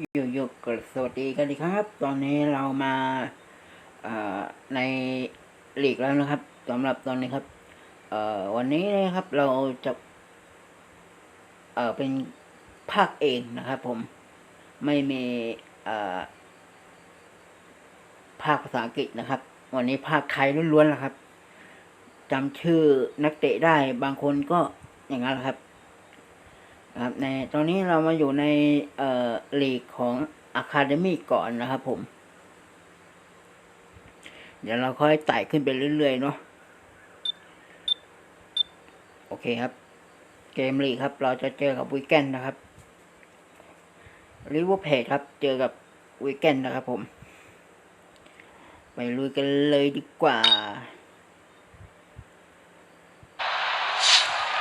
อยู่อยู่กดสวัสดีกันดีครับ ตอนนี้เรามาในหลีกแล้วนะครับสำหรับตอนนี้ครับวันนี้นะครับเราจะเเป็นภาคเองนะครับ ผมไม่มีภาคภาษาอังกฤษนะครับ วันนี้ภาคไทยล้วนๆนะครับจำชื่อนักเตะได้บางคนก็อย่างนั้นครับ ครับในตอนนี้เรามาอยู่ในเอ่อลีกของอะคาเดมี่ก่อนนะครับผม เดี๋ยวเราค่อยไต่ขึ้นไปเรื่อยๆเนาะโอเคครับ เกมลีกครับ เราจะเจอกับวีแกนนะครับริเวอร์เพจครับ เจอกับวีแกนนะครับผมไปลุยกันเลยดีกว่า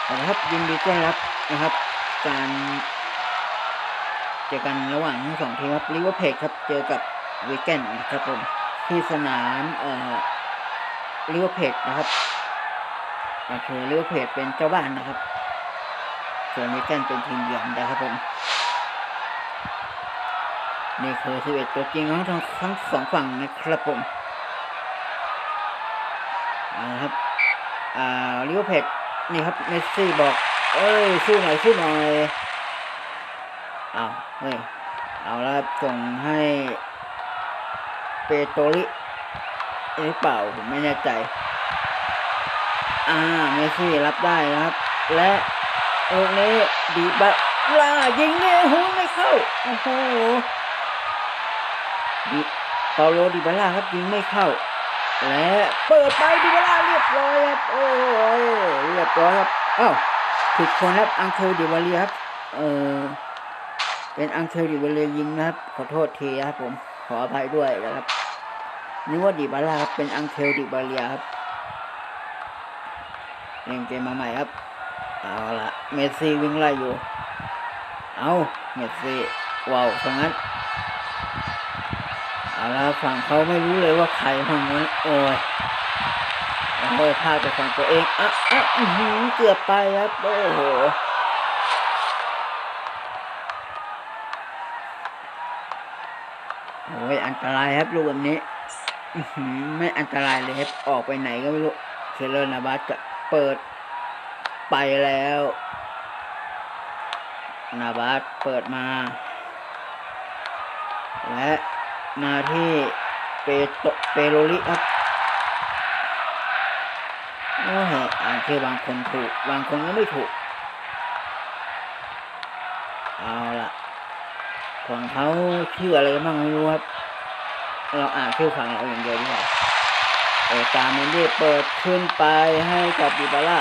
เอาละครับยินดีต้อนรับนะครับ การเจอกันระหว่างทั้งสองทีมครับลิเวอร์เพจครับเจอกับวีแกนนะครับผมที่สนามเอ่อลิเวอร์เพจนะครับก็คือลิเวอร์เพจเป็นเจ้าบ้านนะครับ ส่วนวีแกนเป็นทีมเยือนนะครับผมนี่คือสิบเอ็ดตัวจริงของทั้งทั้งสองฝั่งนะครับผมเอาละครับอ่าลิเวอร์เพจนี่ครับเมสซี่บอก เอ้ยสู้หน่อยสู้หน่อยเอาเฮ้ยเอาแล้วส่งให้เปโตริหรือเปล่าผมไม่แน่ใจ อ่าเมซี่รับได้นะครับ และลูกนี้ดีบาลายิงเนี่ยโอ้โหไม่เข้าโอ้โหดิเปาโลดิบาล่าครับยิงไม่เข้า และเปิดไปดิบาล่าเรียบร้อยครับโอ้ยเรียบร้อยครับอ้าว ผิดคนครับอังเคลดิบาเลียครับเออเป็นอังเคลดิบาเลียยิงนะครับ ขอโทษทีครับผมขออภัยด้วยนะครับนึกว่าดิบาล่าครับเป็นอังเคลดิบาเลียครับเล่นเกมมาใหม่ครับเอาละเมสซี่วิ่งไล่อยู่ เอาเมสซี่ว้าวตรงนั้นเอาละฝั่งเขาไม่รู้เลยว่าใครฝั่งนั้นโอ้ย โอ้ยพลาดไปฝั่งตัวเองอะอะอือหือเกือบไปครับ โอ้โหโอ้ยอันตรายครับลูกแบบนี้อือหือไม่อันตรายเลยครับ ออกไปไหนก็ไม่รู้เคเลอร์นาบัสจะเปิดไปแล้ว นาบัสเปิดมา และมาที่เปโตเปโรลิครับโอ่านชื่อบางคนถูก บางคนก็ไม่ถูก เอาละของเขาชื่ออะไรกันบ้างไม่รู้ครับ เราอ่านชื่อฝั่งเราอย่างเดียวดีกว่าโอตาเมนดี้เปิดขึ้นไปให้กับดิบาร่า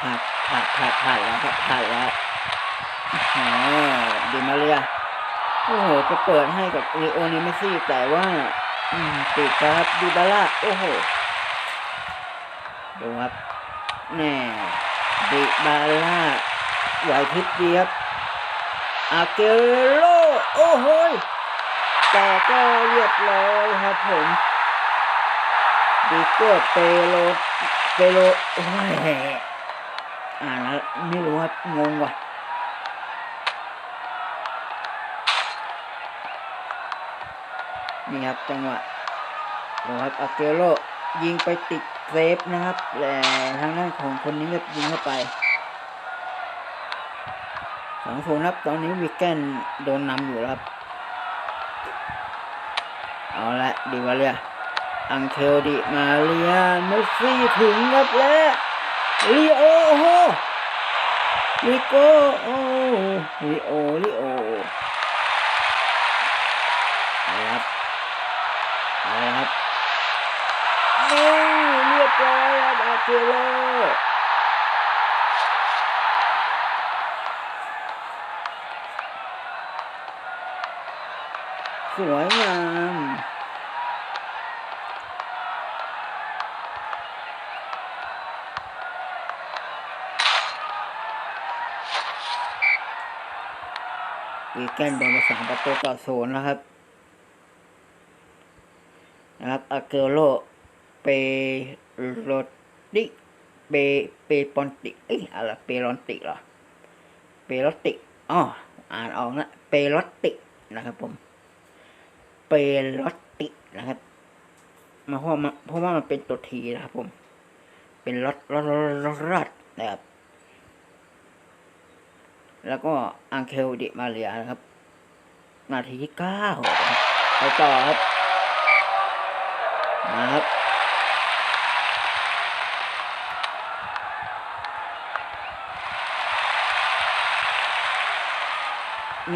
ผ่านผ่านผ่านผ่านแล้วครับผ่านแล้วอ๋อดิมาเรีย โอ้โห จะเปิดให้กับลีโอนิเมซี่ แต่ว่า อืมติดครับดิบาร่าโอ้โห ดูครับ แน่ดิบาร่าไหวพริบดีครับ อาเกโร โอ้โห แต่ก็เรียบร้อยครับผมดิโก้เปโลเปโลโอ้ยอ่านแล้วไม่รู้ครับงงว่ะ นี่ครับจังหวะดูครับอาเกโรยิงไปติดเซฟนะครับแต่ทางด้านของคนนี้ครับยิงเข้าไปสองศูนย์ครับตอนนี้วิกเกนโดนนำอยู่ครับ เอาละดีวาเลียอังเคลดิมาเรียเมสซี่ถึงครับและลีโอโอ้โหลิโกโอ้ลิโอลิโอเอาละครับเอาละครับนี่เรียบร้อยครับอาเกโล สวยงามวีแกนโดนไปสามประตูต่อศูนย์แล้วครับ นะครับอาเกโรเปโรดิเปเปปอนติเอ้ยอะไรเปรอนติเหรอเปรอติอ๋ออ่านออกนะเปรอตินะครับผม เปรอตินะครับ มาเพราะว่ามันเพราะว่ามันเป็นตัวทีนะครับผม เป็นรถรถรถรถรถนะครับ แล้วก็อังเคลดิมาเรียนะครับ นาทีที่เก้าไปต่อครับ นะครับ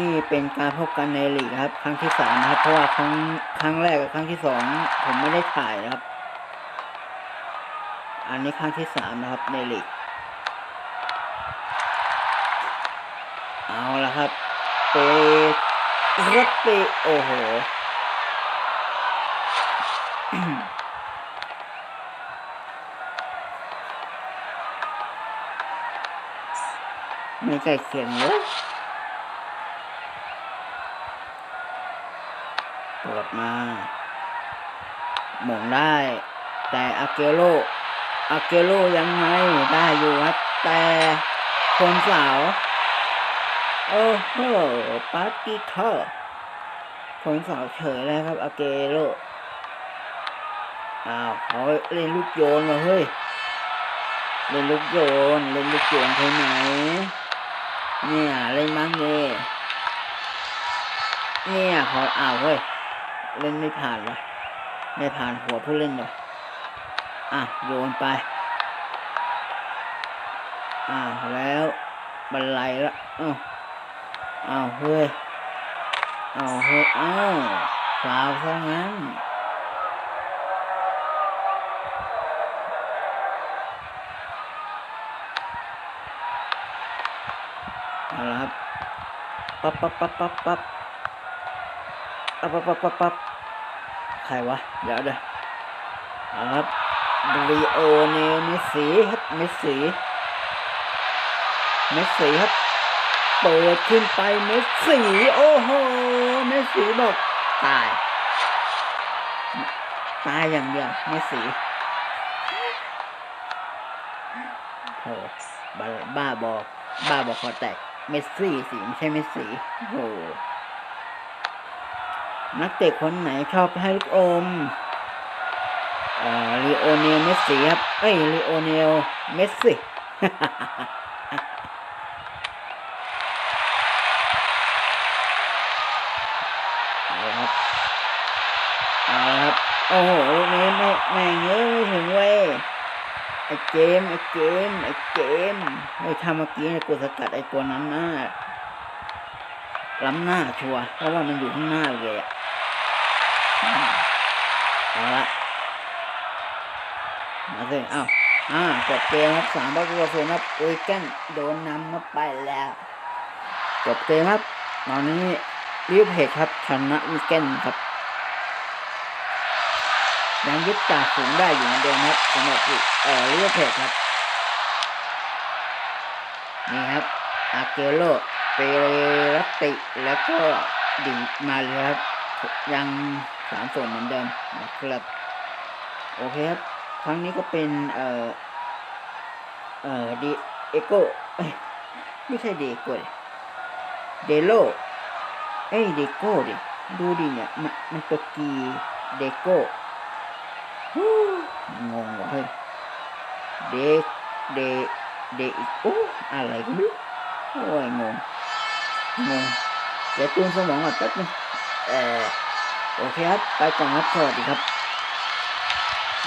นี่เป็นการพบกันในลีกครับ ครั้งที่สามนะครับ เพราะว่าครั้งครั้งแรกกับครั้งที่สองผมไม่ได้ถ่ายนะครับ อันนี้ครั้งที่สามนะครับในลีกเอาละครับเปรถเปโอ้โหไม่ใกล้เคียงเลย เปิดมาหม่งได้ แต่อาเกโรอาเกโรยังไงได้อยู่ครับ แต่คนสาว โอ้โหปาร์ตี้เธอคนสาวเฉยเลยครับอาเกโรอ้าวเขาเล่นลูกโยนเหรอเฮ้ยเล่นลูกโยนเล่นลูกโยนใช่ไหมเนี่ยเล่นบ้างเนี่ยเนี่ยเขาอ้าวเฮ้ย เล่นไม่ผ่านวะไม่ผ่านหัวผู้เล่นวะอะโยนไป อ่าแล้วบันไลละอ้าวอ้าวเฮ้ยอ้าวเฮ้ยอ้าวฟาวซะงั้นเอาละครับปั๊บปั๊บปั๊บปั๊บปั๊บ ปั๊บปั๊บปั๊บปั๊บปั๊บใครวะ เดี๋ยวเดี๋ยวอาครับบริโอเนลเมสซี่ครับเมสซี่เมสซี่ครับ เปิดขึ้นไปเมสซี่โอ้โหเมสซี่บอกตาย ตายอย่างเดียวเมสซี่โอ้บ้าบ้าบอกบ้าบอกคอแตกเมสซี่สิไม่ใช่เมสซี่โอ้โห นักเตะคนไหนชอบให้ลูกอมลีโอเนลเมสซี่ครับ เอ้ยลีโอเนลเมสซี่โอ้โหลูกนี้ไม่แม่งเอ้ยไม่ถึงเว้ยไอ้เกมไอ้เกมไอ้เกมไอ้ทำเมื่อกี้เนี่ยกูสกัดไอ้ตัวนั้นหน้าล้ำหน้าชัวร์เพราะว่ามันอยู่ข้างหน้าเลยอะ เอาละมาสิเอ้าอ่าจบเกมครับสามประตูต่อศูนย์ครับอุยแกนโดนนำมาไปแล้วจบเกมครับ ตอนนี้ลิเวอร์เพจครับชนะวิกเกนครับยังยึดจ่าฝูงได้อยู่เหมือนเดิมครับสำหรับเอ่อลิเวอร์เพจครับนี่ครับอาเกโลเปเรรัตติแล้วก็ดิมาเลยครับ ยังสามส่วนเหมือนเดิมนะครับโอเคครับ ครั้งนี้ก็เป็น เอ่อ เอ่อดีเอโก้ไม่ใช่เดโกดิเดโลเอ้ยเดโก้ดิดูดิเนี่ยมันมันตัวกีเดโก้ฮู้งงว่ะเฮ้ยเดเดเดอีกโอ้อะไรก็ไม่รู้โอ้ยงงงงเดี๋ยวตูนสมองก่อนแป๊บนึง โอเคครับ ไปก่อนครับ สวัสดีครับ